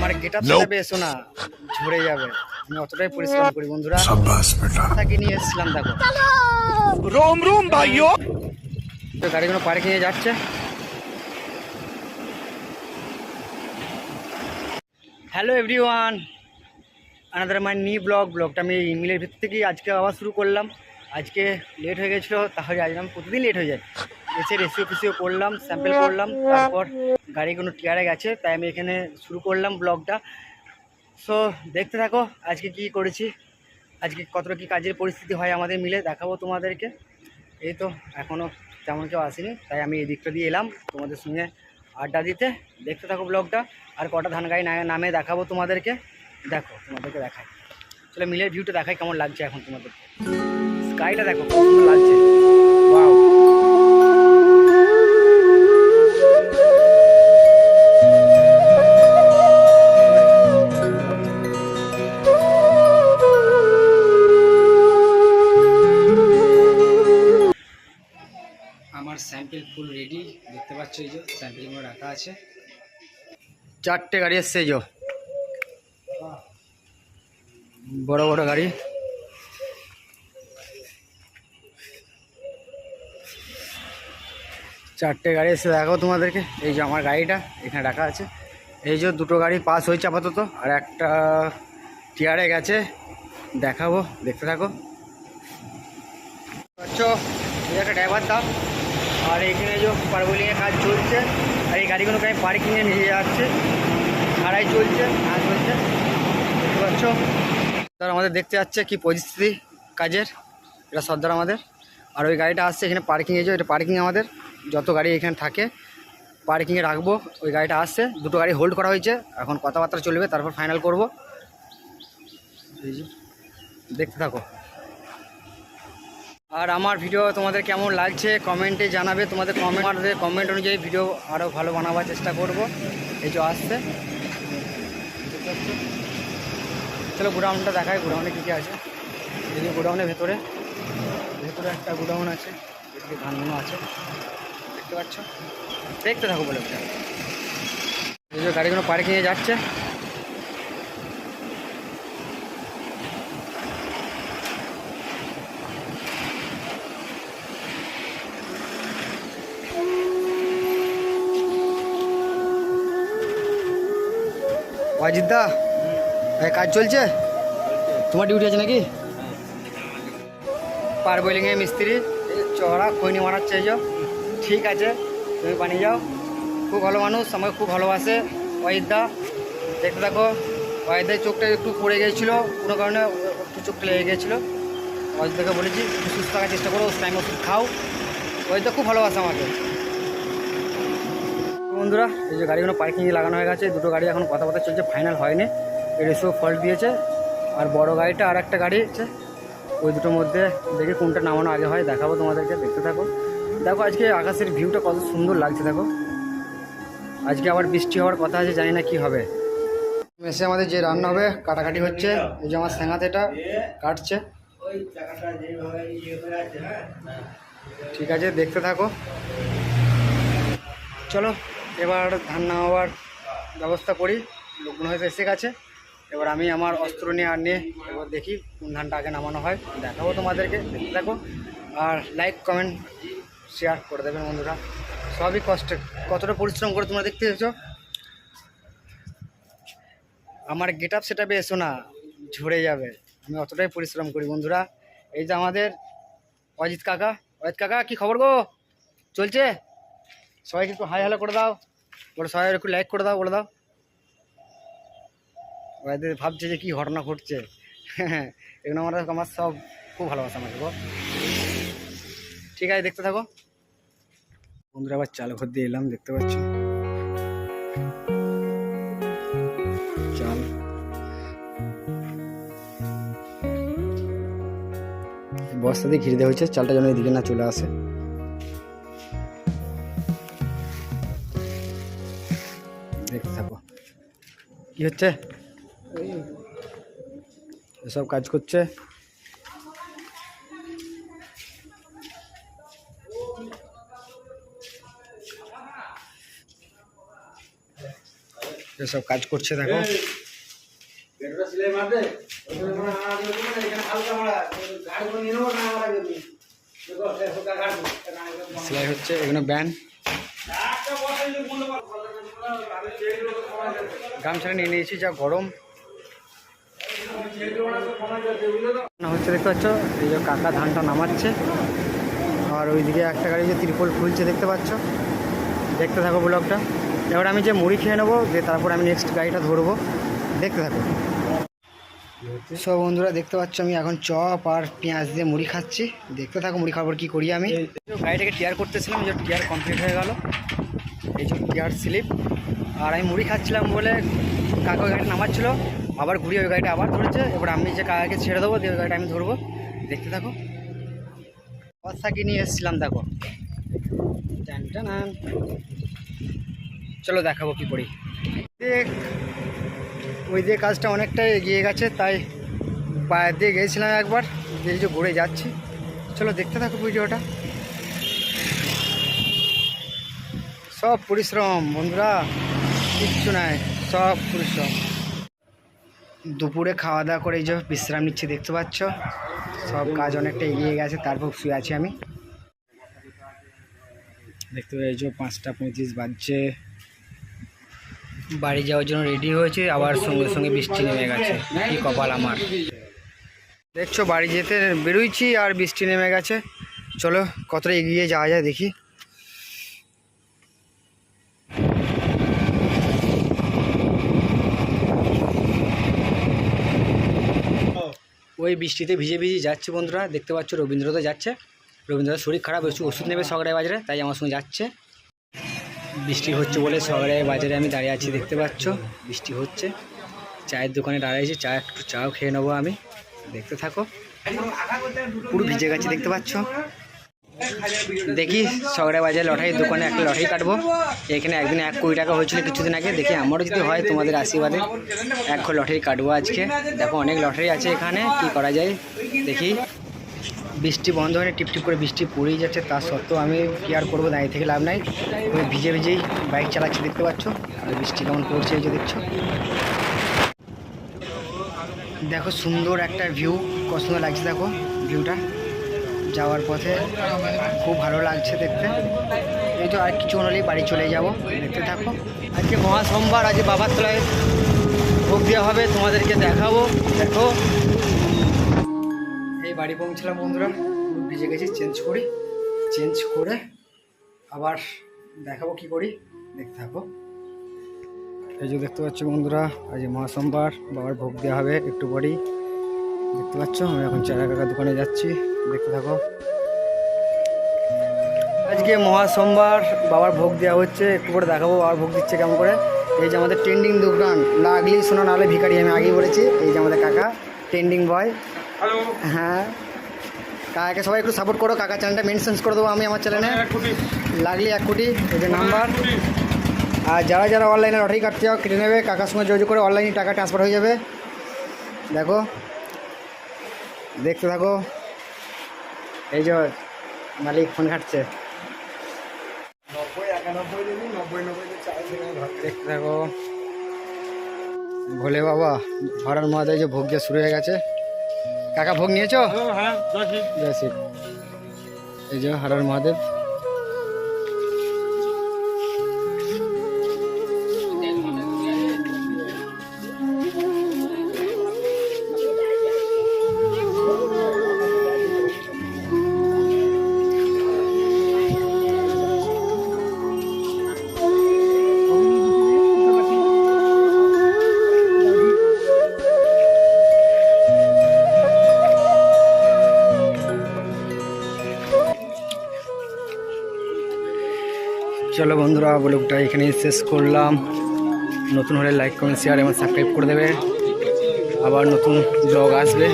আমার get up যাবে এসো না। ঝরে যাবে। আমি অতটাই পরিশ্রম করি বন্ধুরা। তাকে নিয়ে এসেছিলাম দেখো। রোম রোম ভাইও। তো গাড়িগুলো পার্কিং এ যাচ্ছে। হ্যালো এভরিওয়ান আনাদার মাই নি ব্লগ ব্লগটা আমি ইমেলের ভিত্তি থেকেই আজকে আবার শুরু করলাম। আজকে লেট হয়ে গেছিল তাহলে আজ আমি প্রতিদিন লেট হয়ে যায় এসে রেসিও ফেসিও করলাম স্যাম্পেল করলাম তারপর গাড়ি কোনো টিয়ারে গেছে, তাই আমি এখানে শুরু করলাম ব্লগটা। সো দেখতে থাকো, আজকে কি করেছি, আজকে কতটা কি কাজের পরিস্থিতি হয় আমাদের মিলে দেখাবো তোমাদেরকে। এই তো এখনও তেমন কেউ আসেনি, তাই আমি এই দিকটা দিয়ে এলাম তোমাদের সঙ্গে আড্ডা দিতে। দেখতে থাকো ব্লগটা, আর কটা ধান গাড়ি নামে দেখাবো তোমাদেরকে। দেখো, তোমাদেরকে দেখাই। চলো মিলের ভিউটা দেখাই কেমন লাগছে এখন তোমাদের স্কাইটা দেখো, কেমন লাগছে। স্যাম্পলগুলো রাখা আছে। চারটে গাড়ি এসছে যে। বড় বড় গাড়ি। চারটে গাড়ি এসে দেখাবো তোমাদেরকে। এই যে আমার গাড়িটা, এখানে রাখা আছে। এই যে দুটো গাড়ি পাস হয়েছে আপাতত, আর একটা টিয়ারে গেছে। দেখাবো, দেখতে থাকো। আচ্ছা একটা ড্রাইভার দাম আর এখানে যে পারবলিংয়ের কাজ চলছে, আর এই গাড়িগুলোকে আমি পার্কিংয়ে নিয়ে যাচ্ছে। ভাড়াই চলছে কাজ চলছে, দেখতে পাচ্ছ? তার আমাদের দেখতে যাচ্ছে কি পরিস্থিতি কাজের, এটা সর্দার আমাদের। আর ওই গাড়িটা আসছে এখানে পার্কিংয়ে যে, এটা পার্কিং আমাদের। যত গাড়ি এখানে থাকে পার্কিংয়ে রাখব, ওই গাড়িটা আসছে। দুটো গাড়ি হোল্ড করা হয়েছে, এখন কথাবার্তা চলবে, তারপর ফাইনাল করব। দেখতে থাকো। আর আমার ভিডিও তোমাদের কেমন লাগছে কমেন্টে জানাবে, তোমাদের কমেন্ট কমেন্ট অনুযায়ী ভিডিও আরও ভালো বানাবার চেষ্টা করব। এই যে আসছে। চলো গোডাউনটা দেখায় গোডাউনে কী কী আছে। এই যে গোডাউনের ভেতরে ভেতরে একটা গোডাউন আছে ধানগুলো আছে। দেখতে পাচ্ছ? দেখতে থাকো বলে। এই যে গাড়িগুলো পার্কিংয়ে যাচ্ছে। অজিতদা এই কাজ চলছে? তোমার ডিউটি আছে নাকি? পার বোলিংয়ে মিস্ত্রি, চড়া, খৈনি মারাচ্ছে এই ঠিক আছে, তুমি পানি যাও। খুব ভালো মানুষ, আমাকে খুব ভালোবাসে। অজিতদা, দেখতে থাকো। অজিতদার চোখটা একটু পড়ে গিয়েছিল, কোনো কারণে একটু চোখটা লেগে গিয়েছিল। অজিতদাকে বলেছি সুস্থ থাকার চেষ্টা করো টাইম ওষুধ খাও। অজিতদা খুব ভালোবাসে আমাকে। বন্ধুরা, এই যে গাড়িগুলো পার্কিংয়ে লাগানো হয়ে গেছে, দুটো গাড়ি এখন কথাবার্তা চলছে ফাইনাল হয়নি। রেসিও ফল্ট দিয়েছে। আর বড় গাড়িটা আর একটা গাড়ি আছে, ওই দুটোর মধ্যে দেখি কোনটা নামানো আগে হয়, দেখাবো তোমাদেরকে, দেখতে থাকো। দেখো, আজকে আকাশের ভিউটা কত সুন্দর লাগছে, দেখো। আজকে আবার বৃষ্টি হওয়ার কথা আছে, জানি না কি হবে। মেসে আমাদের যে রান্না হবে, কাটাকাটি হচ্ছে, এই যে আমার স্যাঙাতে এটা কাটছে। ঠিক আছে, দেখতে থাকো। চলো এবার ধান নামাবার ব্যবস্থা করি লোকগুলো হয়তো এসে গেছে। এবার আমি আমার অস্ত্র নিয়ে আর নিয়ে এবার দেখি কোন ধানটা আগে নামানো হয়, দেখাবো তোমাদেরকে, দেখতে থাকো। আর লাইক কমেন্ট শেয়ার করে দেবেন বন্ধুরা। সবই কষ্টে, কতটা পরিশ্রম করে তোমরা দেখতে এসেছ? আমার গেট আপ সেটা এসো না, ঝরে যাবে। আমি অতটাই পরিশ্রম করি বন্ধুরা। এই যে আমাদের অজিত কাকা অজিত কাকা, কি খবর গো? চলছে? সবাইকে একটু হাই হ্যালো করে দাও। বলে সবাই একটু লাইক করে দাও, বলে দাও। ভাবছে যে কি ঘটনা ঘটছে। এগুলো আমার আমার সব খুব ভালোবাসে আমাকে গো। ঠিক আছে, দেখতে থাকো। বন্ধুরা, আবার চাল ঘর দিয়ে এলাম, দেখতে পাচ্ছ? চাল। বস্তা দিয়ে ঘিরে দেওয়া হয়েছে, চালটা যেন এদিকে না চলে আসে। কি হচ্ছে? এসব কাজ করছে। এসব কাজ করছে দেখো। সেলাই হচ্ছে এগুলো ব্যান গামছাটা নিয়ে নিয়েছি যা গরম। হচ্ছে দেখতে পাচ্ছ এই যে কাকা ধানটা নামাচ্ছে। আর ওইদিকে একটা গাড়ি যে ত্রিপল খুলছে দেখতে পাচ্ছ? দেখতে থাকো ব্লগটা। এবার আমি যে মুড়ি খেয়ে নেব দিয়ে তারপর আমি নেক্সট গাড়িটা ধরবো। দেখতে থাকো। সব বন্ধুরা দেখতে পাচ্ছ আমি এখন চপ আর পেঁয়াজ দিয়ে মুড়ি খাচ্ছি। দেখতে থাকো মুড়ি খাবার কী করি আমি। গাড়িটাকে টিয়ার করতেছিলাম যে টিয়ার কমপ্লিট হয়ে গেল। এই যে টিয়ার স্লিপ আর আমি মুড়ি খাচ্ছিলাম বলে কাকা ওই গাড়িটা নামাচ্ছিল। আবার ঘুরিয়ে ওই গাড়িটা আবার ধরেছে। এবার আমি যে কাকাকে ছেড়ে দেবো, দিয়ে ওই গাড়িটা আমি ধরবো। দেখতে থাকো। অবস্থাকে নিয়ে এসেছিলাম দেখো। চলো দেখাবো কি করি। দেখ, ওই দিয়ে কাজটা অনেকটাই এগিয়ে গেছে, তাই পায়ের দিয়ে গিয়েছিলাম একবার। এই যে ঘুরে যাচ্ছি। চলো দেখতে থাকো ভিডিওটা। সব পরিশ্রম, বন্ধুরা। কিচ্ছু নাই, সব পরিশ্রম দুপুরে খাওয়া দাওয়া করে যে বিশ্রাম নিচ্ছি, দেখতে পাচ্ছ? সব কাজ অনেকটা এগিয়ে গেছে, তারপর শুয়ে আছি আমি। দেখতে যে পাঁচটা পঁয়ত্রিশ বাজছে। বাড়ি যাওয়ার জন্য রেডি হয়েছে, আবার সঙ্গে সঙ্গে বৃষ্টি নেমে গেছে, কি কপাল আমার। দেখছ, বাড়ি যেতে বেরোইছি আর বৃষ্টি নেমে গেছে। চলো, কতটা এগিয়ে যাওয়া যায় দেখি। ওই বৃষ্টিতে ভিজে ভিজে যাচ্ছে বন্ধুরা, দেখতে পাচ্ছ রবীন্দ্র তো যাচ্ছে। রবীন্দ্রনাথ শরীর খারাপ একটু ওষুধ নেবে সগড়াই বাজারে, তাই আমার সঙ্গে যাচ্ছে। বৃষ্টি হচ্ছে বলে সগড়াই বাজারে আমি দাঁড়িয়ে আছি, দেখতে পাচ্ছ, বৃষ্টি হচ্ছে। চায়ের দোকানে দাঁড়িয়েছি চা, একটু চাও খেয়ে নেব আমি, দেখতে থাকো। পুরো ভিজে গেছে, দেখতে পাচ্ছ। দেখি সগড়াই বাজার লটারির দোকানে একটা লটারি কাটবো। এখানে একদিন এক কোটি টাকা হয়েছিল কিছুদিন আগে। দেখি আমারও যদি হয় তোমাদের আশীর্বাদে এক লটারি কাটবো আজকে। দেখো, অনেক লটারি আছে এখানে। কি করা যায়? দেখি। বৃষ্টি বন্ধ হয়নি টিপ টিপ করে বৃষ্টি পড়েই যাচ্ছে। তা সত্ত্বেও আমি কি আর করব? দাঁড়িয়ে থেকে লাভ নাই। আমি ভিজে ভিজেই বাইক চালাচ্ছি, দেখতে পাচ্ছ? আর বৃষ্টি কেমন পড়ছে এই যে দেখছ? দেখো, সুন্দর একটা ভিউ কত সুন্দর লাগছে, দেখো ভিউটা যাওয়ার পথে খুব ভালো লাগছে দেখতে। এই তো আর কিছু হলেই বাড়ি চলে যাব, দেখতে থাকো। আজকে মহা সোমবার আজকে বাবার তলায় ভোগ দেওয়া হবে, তোমাদেরকে দেখাবো, দেখো। এই বাড়ি পৌঁছলাম বন্ধুরা, ভিজে গেছি চেঞ্জ করি চেঞ্জ করে আবার দেখাবো কি করি, দেখতে থাকো। এই যে দেখতে পাচ্ছ বন্ধুরা আজ মহা সোমবার বাবার ভোগ দেওয়া হবে একটু পরেই। দেখতে পাচ্ছ, আমি এখন চারা কাকার দোকানে যাচ্ছি। দেখতে থাকো। আজকে মহা সোমবার বাবার ভোগ দেওয়া হচ্ছে একটু করে দেখাবো বাবার ভোগ দিচ্ছে কেমন করে। এই যে আমাদের ট্রেন্ডিং দোকান লাগলি শোনা নাহলে ভিখারি আমি আগেই বলেছি। এই যে আমাদের কাকা ট্রেন্ডিং বয় হ্যাঁ। কাকাকে সবাই একটু সাপোর্ট করো কাকা চ্যানেলটা মেনশন করে দেবো আমি আমার চ্যানেলে লাগলি এক কোটি এই যে নাম্বার আর যারা যারা অনলাইনে লটারি কাটতে যাও কেটে নেবে কাকার সঙ্গে যোগাযোগ করে অনলাইনে টাকা ট্রান্সফার হয়ে যাবে। দেখো। দেখতে থাকো। এই যে মালিক ফোন ঘাটছে। দেখতে থাকো। ভোলে বাবা ভরার মহাদেব যে ভোগ শুরু হয়ে গেছে। কাকা ভোগ নিয়েছো? হ্যাঁ এই যে হরার মহাদেব। চলো বন্ধুরা ব্লগটা এখানেই শেষ করলাম। নতুন হলে লাইক কমেন্ট শেয়ার এবং সাবস্ক্রাইব করে দেবে। আবার নতুন ব্লগ আসবে।